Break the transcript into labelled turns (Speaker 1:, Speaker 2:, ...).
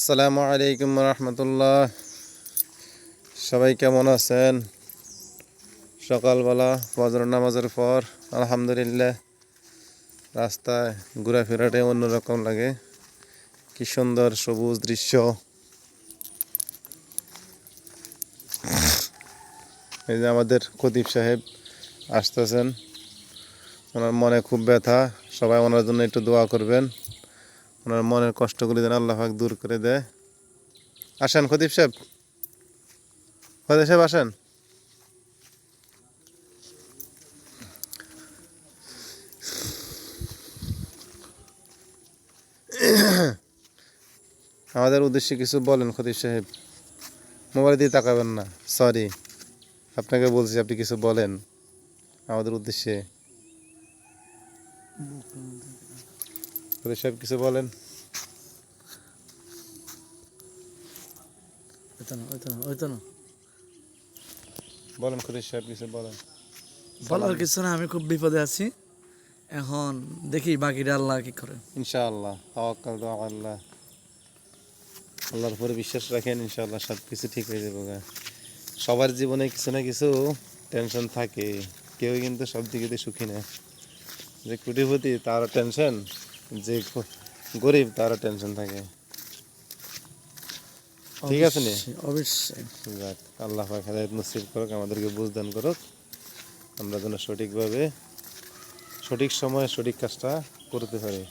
Speaker 1: আসসালামু আলাইকুম রহমতুল্লাহ। সবাই কেমন আছেন? সকালবেলা ফজর নামাজের পর আলহামদুলিল্লাহ রাস্তায় ঘোরাফেরাটাই অন্যরকম লাগে। কি সুন্দর সবুজ দৃশ্য। এই যে আমাদের খতিব সাহেব আসতেছেন। ওনার মনে খুব ব্যথা। সবাই ওনার জন্য একটু দোয়া করবেন। ওনার মনের কষ্টগুলি যেন আল্লাহ পাক দূর করে দেয়। আসেন খতিব সাহেব। খতিব সাহেব, আসেন। আমাদের উদ্দেশ্যে কিছু বলেন খতিব সাহেব। মোবাইল দিয়ে তাকাবেন না। সরি, আপনাকে বলছি আপনি কিছু বলেন। আমাদের উদ্দেশ্যে। খতিব সাহেব কিছু বলেন। বলেন খতিব সাহেব কিছু বলেন।
Speaker 2: বলার কিছু না আমি খুব বিপদে আছি। এখন দেখি বাকিটা আল্লাহ কি করে।
Speaker 1: ইনশাআল্লাহ তাওয়াক্কাল আল্লাহ। আল্লাহর উপরে বিশ্বাস রাখেন ইনশাআল্লাহ সব কিছু ঠিক হয়ে যাবে সবার জীবনে কিছু না কিছু টেনশন থাকে কেউ কিন্তু সব দিকে সুখী না। যে কোটিপতি তার টেনশন যে গরিব তারও টেনশন থাকে। ঠিক আছে নি?
Speaker 2: অবশ্যই,
Speaker 1: যাক আল্লাহ পাক হেদায়ত নসিব করুক আমাদেরকে বুঝদান করুক। আমরা যেন সঠিকভাবে সঠিক সময়ে সঠিক কাজটা করতে পারি।